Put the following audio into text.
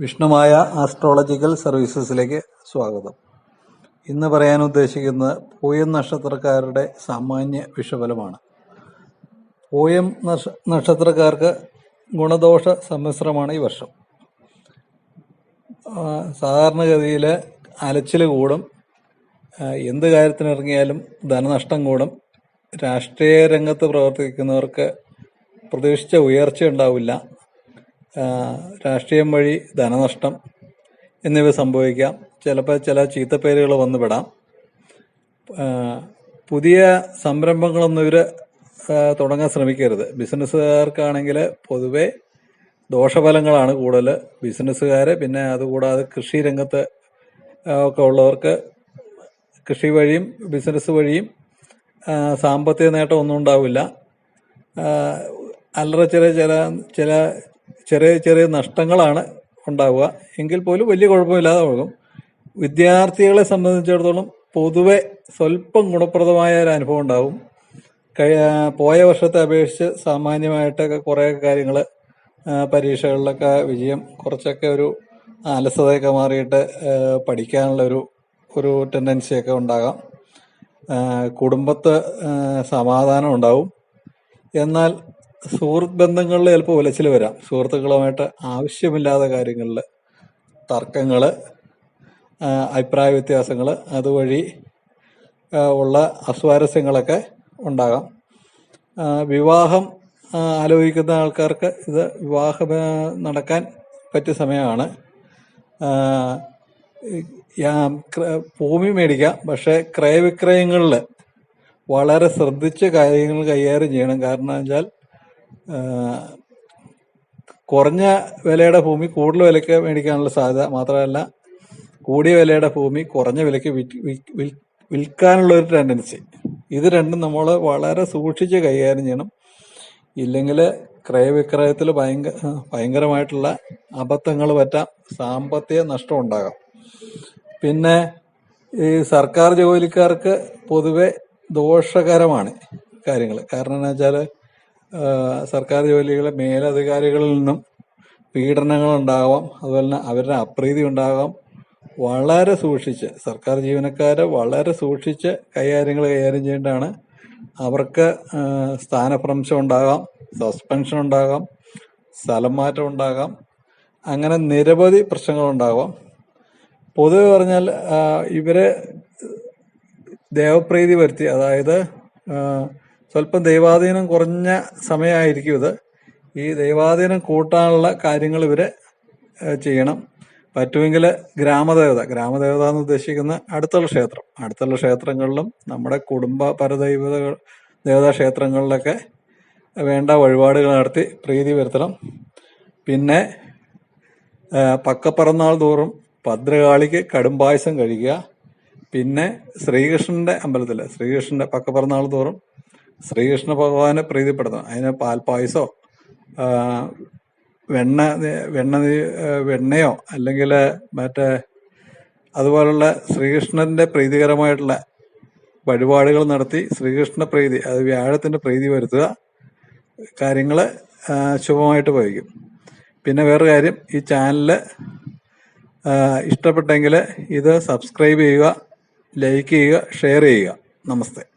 Vishnumaya astrological സർവീസസിലേക്ക് സ്വാഗതം. ഇന്ന് പറയാൻ ഉദ്ദേശിക്കുന്നത് പൂയം നക്ഷത്രക്കാരുടെ സാമാന്യ വിഷഫലമാണ് പൂയം നക്ഷ നക്ഷത്രക്കാർക്ക് ഗുണദോഷ സമ്മിശ്രമാണ് ഈ വർഷം. സാധാരണഗതിയിൽ അലച്ചിൽ കൂടും എന്ത് കാര്യത്തിനിറങ്ങിയാലും ധനനഷ്ടം കൂടും രാഷ്ട്രീയ രംഗത്ത് പ്രവർത്തിക്കുന്നവർക്ക് പ്രതീക്ഷിച്ച ഉയർച്ച ഉണ്ടാവില്ല രാഷ്ട്രീയം വഴി ധനനഷ്ടം എന്നിവ സംഭവിക്കാം. ചിലപ്പോൾ ചില ചീത്തപ്പേരുകൾ വന്നുപെടാം. പുതിയ സംരംഭങ്ങളൊന്നും ഇവർ തുടങ്ങാൻ ശ്രമിക്കരുത്. ബിസിനസ്സുകാർക്കാണെങ്കിൽ പൊതുവെ ദോഷഫലങ്ങളാണ് കൂടുതൽ. ബിസിനസ്സുകാർ പിന്നെ അതുകൂടാതെ കൃഷി രംഗത്ത് ഒക്കെ ഉള്ളവർക്ക് കൃഷി വഴിയും ബിസിനസ് വഴിയും സാമ്പത്തിക നേട്ടം ഒന്നും ഉണ്ടാവില്ല. അല്ലറ ചില ചില ചില ചെറിയ ചെറിയ നഷ്ടങ്ങളാണ് ഉണ്ടാവുക. എങ്കിൽ പോലും വലിയ കുഴപ്പമില്ലാതെ പോകും. വിദ്യാർത്ഥികളെ സംബന്ധിച്ചിടത്തോളം പൊതുവെ സ്വല്പം ഗുണപ്രദമായ ഒരു അനുഭവം ഉണ്ടാവും. പോയ വർഷത്തെ അപേക്ഷിച്ച് സാമാന്യമായിട്ടൊക്കെ കുറേ കാര്യങ്ങൾ പരീക്ഷകളിലൊക്കെ വിജയം കുറച്ചൊക്കെ ഒരു അലസതയൊക്കെ മാറിയിട്ട് പഠിക്കാനുള്ള ഒരു ഒരു ടെൻഡൻസിയൊക്കെ ഉണ്ടാകാം. കുടുംബത്ത് സമാധാനം ഉണ്ടാവും. എന്നാൽ സുഹൃത്ത് ബന്ധങ്ങളിൽ ചിലപ്പോൾ ഉലച്ചിൽ വരാം. സുഹൃത്തുക്കളുമായിട്ട് ആവശ്യമില്ലാത്ത കാര്യങ്ങളിൽ തർക്കങ്ങൾ അഭിപ്രായ വ്യത്യാസങ്ങൾ അതുവഴി ഉള്ള അസ്വാരസ്യങ്ങളൊക്കെ ഉണ്ടാകാം. വിവാഹം ആലോചിക്കുന്ന ആൾക്കാർക്ക് ഇത് വിവാഹം നടക്കാൻ പറ്റിയ സമയമാണ്. ഭൂമി മേടിക്കാം. പക്ഷെ ക്രയവിക്രയങ്ങളിൽ വളരെ ശ്രദ്ധിച്ച് കാര്യങ്ങൾ കൈകാര്യം ചെയ്യണം. കാരണം വെച്ചാൽ കുറഞ്ഞ വിലയുടെ ഭൂമി കൂടുതൽ വിലയ്ക്ക് മേടിക്കാനുള്ള സാധ്യത മാത്രമല്ല കൂടിയ വിലയുടെ ഭൂമി കുറഞ്ഞ വിലയ്ക്ക് വിൽക്കാനുള്ള ഒരു ടെൻഡൻസി ഇത് രണ്ടും നമ്മൾ വളരെ സൂക്ഷിച്ച് കൈകാര്യം ചെയ്യണം. ഇല്ലെങ്കിൽ ക്രയവിക്രയത്തിൽ ഭയങ്കര ഭയങ്കരമായിട്ടുള്ള അബദ്ധങ്ങൾ പറ്റാം സാമ്പത്തിക നഷ്ടം ഉണ്ടാകാം. പിന്നെ ഈ സർക്കാർ ജോലിക്കാർക്ക് പൊതുവെ ദോഷകരമാണ് കാര്യങ്ങൾ. കാരണം എന്ന് വെച്ചാൽ സർക്കാർ ജോലികളെ മേലധികാരികളിൽ നിന്നും പീഡനങ്ങൾ ഉണ്ടാവാം അതുപോലെ തന്നെ അവരുടെ അപ്രീതി ഉണ്ടാകാം. വളരെ സൂക്ഷിച്ച് സർക്കാർ ജീവനക്കാരെ വളരെ സൂക്ഷിച്ച് കൈകാര്യങ്ങൾ കൈകാര്യം ചെയ്യേണ്ടതാണ്. അവർക്ക് സ്ഥാനഭ്രംശം ഉണ്ടാകാം സസ്പെൻഷൻ ഉണ്ടാകാം സ്ഥലം മാറ്റം ഉണ്ടാകാം അങ്ങനെ നിരവധി പ്രശ്നങ്ങളുണ്ടാകാം പൊതുവെ പറഞ്ഞാൽ ഇവരെ ദേവപ്രീതി വരുത്തി അതായത് സ്വല്പം ദൈവാധീനം കുറഞ്ഞ സമയമായിരിക്കും ഇത്. ഈ ദൈവാധീനം കൂട്ടാനുള്ള കാര്യങ്ങൾ ഇവർ ചെയ്യണം. പറ്റുമെങ്കിൽ ഗ്രാമദേവത. ഗ്രാമദേവത എന്ന് ഉദ്ദേശിക്കുന്ന അടുത്തുള്ള ക്ഷേത്രം. അടുത്തുള്ള ക്ഷേത്രങ്ങളിലും നമ്മുടെ കുടുംബ പരദൈവതകൾ ദേവതാ ക്ഷേത്രങ്ങളിലൊക്കെ വേണ്ട വഴിപാടുകൾ നടത്തി പ്രീതി വരുത്തണം. പിന്നെ പക്കപ്പിറന്നാൾ തോറും ഭദ്രകാളിക്ക് കടുംപായസം കഴിക്കുക. പിന്നെ ശ്രീകൃഷ്ണന്റെ അമ്പലത്തിൽ ശ്രീകൃഷ്ണന്റെ പക്കപ്പിറന്നാൾ തോറും ശ്രീകൃഷ്ണ ഭഗവാനെ പ്രീതിപ്പെടുത്തണം. അതിന് പാൽപ്പായസോ വെണ്ണ വെണ്ണ വെണ്ണയോ അല്ലെങ്കിൽ മറ്റേ അതുപോലുള്ള ശ്രീകൃഷ്ണന്റെ പ്രീതികരമായിട്ടുള്ള വഴിപാടുകൾ നടത്തി ശ്രീകൃഷ്ണ പ്രീതി അത് വ്യാഴത്തിന്റെ പ്രീതി വരുത്തുക കാര്യങ്ങൾ ശുഭമായിട്ട് ഭവിക്കും പിന്നെ വേറൊരു കാര്യം ഈ ചാനൽ ഇഷ്ടപ്പെട്ടെങ്കിൽ ഇത് സബ്സ്ക്രൈബ് ചെയ്യുക ലൈക്ക് ചെയ്യുക ഷെയർ ചെയ്യുക. നമസ്തേ.